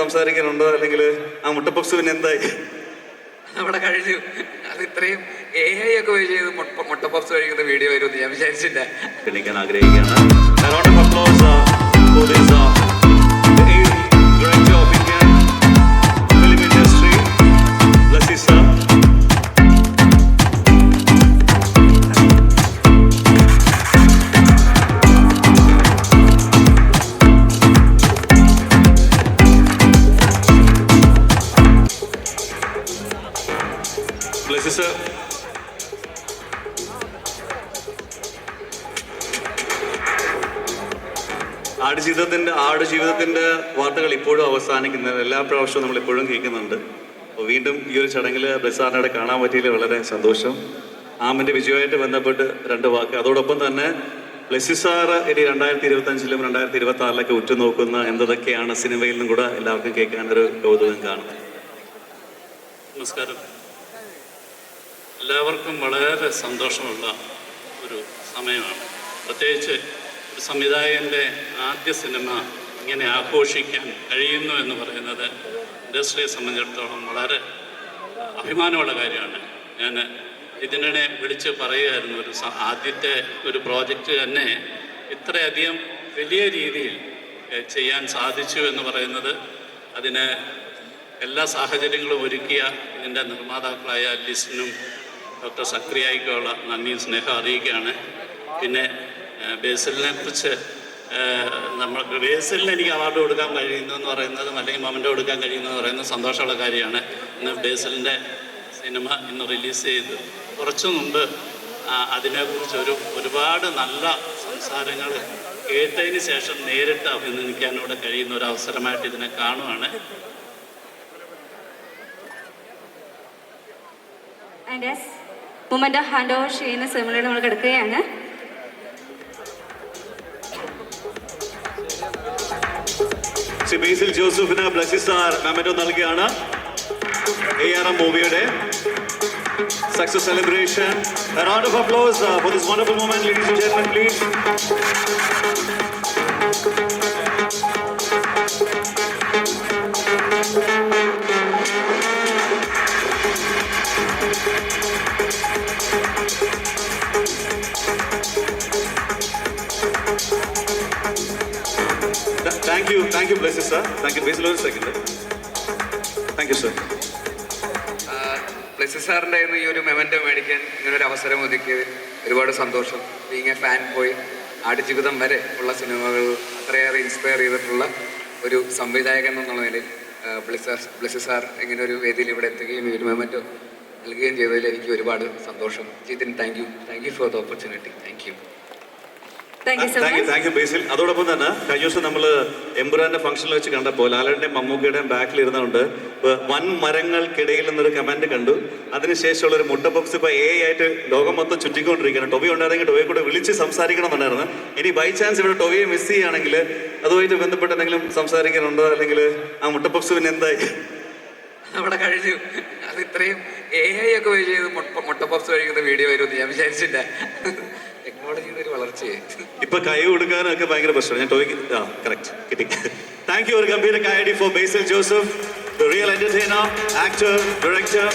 സംസാരിക്കാനുണ്ടോ? അല്ലെങ്കിൽ ആ മുട്ടപ്പപ്സ് പിന്നെ എന്തായി? അവിടെ കഴിഞ്ഞു. അത് ഇത്രയും എ ഐ ഒക്കെ വഴി ചെയ്ത് മുട്ട മുട്ട കഴിക്കുന്ന വീഡിയോ വരുമെന്ന് ഞാൻ വിചാരിച്ചില്ല. ക്ഷണിക്കാൻ ആഗ്രഹിക്കുകയാണ്. ആടുജീവിതത്തിന്റെ ആടുജീവിതത്തിന്റെ വാർത്തകൾ ഇപ്പോഴും അവസാനിക്കുന്നത് എല്ലാ പ്രാവശ്യവും നമ്മൾ ഇപ്പോഴും കേൾക്കുന്നുണ്ട്. അപ്പോൾ വീണ്ടും ഈ ഒരു ചടങ്ങിൽ ബസാറിനോട് കാണാൻ പറ്റിയതിൽ വളരെ സന്തോഷം. ആമിന്റെ വിജയമായിട്ട് ബന്ധപ്പെട്ട് രണ്ട് വാക്ക്. അതോടൊപ്പം തന്നെ ബ്ലസ്സി സാറ് ഇനി രണ്ടായിരത്തി ഇരുപത്തി അഞ്ചിലും രണ്ടായിരത്തി ഇരുപത്തി ആറിലൊക്കെ ഉറ്റുനോക്കുന്ന എന്തൊക്കെയാണ് സിനിമയിൽ നിന്നും കൂടെ എല്ലാവർക്കും കേൾക്കാൻ ഒരു കൗതുകം കാണും നമസ്കാരം. എല്ലാവർക്കും വളരെ സന്തോഷമുള്ള ഒരു സമയമാണ്. പ്രത്യേകിച്ച് സംവിധായകന്റെ ആദ്യ സിനിമ ഇങ്ങനെ ആഘോഷിക്കാൻ കഴിയുന്നു എന്ന് പറയുന്നത് ഇൻഡസ്ട്രിയെ സംബന്ധിച്ചിടത്തോളം വളരെ അഭിമാനമുള്ള കാര്യമാണ്. ഞാൻ ഇതിനെ വിളിച്ച് പറയുമായിരുന്നു ഒരു ആദ്യത്തെ ഒരു പ്രോജക്റ്റ് തന്നെ ഇത്രയധികം വലിയ രീതിയിൽ ചെയ്യാൻ സാധിച്ചു എന്ന് പറയുന്നത് അതിന് എല്ലാ സാഹചര്യങ്ങളും ഒരുക്കിയ ഇതിന്റെ നിർമ്മാതാക്കളായ ലിസ്റ്റിനും ഡോക്ടർ സക്രിയായിക്കുള്ള നന്ദിയും സ്നേഹം അറിയിക്കുകയാണ്. പിന്നെ ബേസിലിനെ കുറിച്ച് നമ്മൾക്ക് നമ്മൾ ബേസിലിന് എനിക്ക് അവാർഡ് കൊടുക്കാൻ കഴിയുന്നു എന്ന് പറയുന്നതും അല്ലെങ്കിൽ മൊമെന്റ് കൊടുക്കാൻ കഴിയുന്നു എന്ന് പറയുന്നത് സന്തോഷമുള്ള കാര്യമാണ്. ഇന്ന് ബേസിലിന്റെ സിനിമ ഇന്ന് റിലീസ് ചെയ്തു. കുറച്ചു മുമ്പ് അതിനെക്കുറിച്ച് ഒരു ഒരുപാട് നല്ല സംസാരങ്ങൾ കേട്ടതിന് ശേഷം നേരിട്ട് അഭിനന്ദിക്കാനൂടെ കഴിയുന്ന ഒരു അവസരമായിട്ട് ഇതിനെ കാണുവാണ്. ഹാൻഡ് ഓവർ ചെയ്യുന്ന സെമിനാർ നമ്മൾ കിടക്കുകയാണ്. ശ്രീ ബേസിൽ ജോസഫിന് ബ്ലസ്സി സാർ മെമ്മറ്റോ നൽകുകയാണ് എ ആർ എം മൂവിയുടെ success celebration round of applause uh, for this wonderful moment, ladies and gentlemen, you thank you you, sir thank you Basil, ഒരു സെക്കൻഡ് Thank you, sir. പ്ലസ് സാറിന്റെ ഈ ഒരു മെമന്റോ മേടിക്കാൻ ഇങ്ങനെ ഒരു അവസരം ഒതുക്കിയത് ഒരുപാട് സന്തോഷം. ബീങ് എ ഫാൻ പോയി ആടുജീവിതം വരെ ഉള്ള സിനിമകൾ അത്രയേറെ ഇൻസ്പയർ ചെയ്തിട്ടുള്ള ഒരു സംവിധായകൻ എന്നുള്ള നിലയിൽ ബ്ലസ് ബ്ലസ് സാർ ഇങ്ങനെ ഒരു വേദിയിൽ ഇവിടെ എത്തുകയും ഈ ഒരു മെമന്റോ നൽകുകയും ചെയ്തതിൽ എനിക്ക് ഒരുപാട് സന്തോഷം. Jithin thank you thank you for the opportunity thank you thank you Basil അതോടൊപ്പം തന്നെ കഴിഞ്ഞ ദിവസം നമ്മൾ എമ്പുരാന്റെ ഫംഗ്ഷനിൽ വെച്ച് കണ്ടപ്പോൾ ലാലയുടെയും മമ്മൂക്കയുടെയും ബാക്കിൽ ഇരുന്നുകൊണ്ട് വൻ മരങ്ങൾക്കിടയിൽ നിന്നൊരു കമന്റ് കണ്ടു. അതിനുശേഷമുള്ള ഒരു മുട്ട ബോക്സ് ഇപ്പൊ എ ആയിട്ട് ലോകം മൊത്തം ചുറ്റിക്കൊണ്ടിരിക്കുകയാണ്. ടൊവി ഉണ്ടായിരുന്നെങ്കിൽ ടൊവിയെ കൂടെ വിളിച്ച് സംസാരിക്കണം എന്നുണ്ടായിരുന്നു ഇനി ബൈ ചാൻസ് ഇവിടെ ടൊവിയെ മിസ് ചെയ്യുകയാണെങ്കിൽ അതുമായിട്ട് ബന്ധപ്പെട്ട് എന്തെങ്കിലും സംസാരിക്കാനുണ്ടോ? അല്ലെങ്കിൽ ആ മുട്ട ബോക്സ് പിന്നെ എന്തായി? അവിടെ കഴിഞ്ഞു. അത് ഇത്രയും എ ഐ ഒക്കെ വഴി ചെയ്ത് മുട്ട മുട്ട പപ്സ് കഴിക്കുന്ന വീഡിയോ വരുമെന്ന് ഞാൻ വിചാരിച്ചില്ല. ഒരു വളർച്ചയെ ഇപ്പൊ കൈ കൊടുക്കാനൊക്കെ ഭയങ്കര പ്രശ്നമാണ്. ഞാൻ ടോയ്ക്ക് ആ കറക്റ്റ് കിട്ടി. താങ്ക് യു ഒരു ഗംഭീര കൈഡി for Basil Joseph real entertainer actor director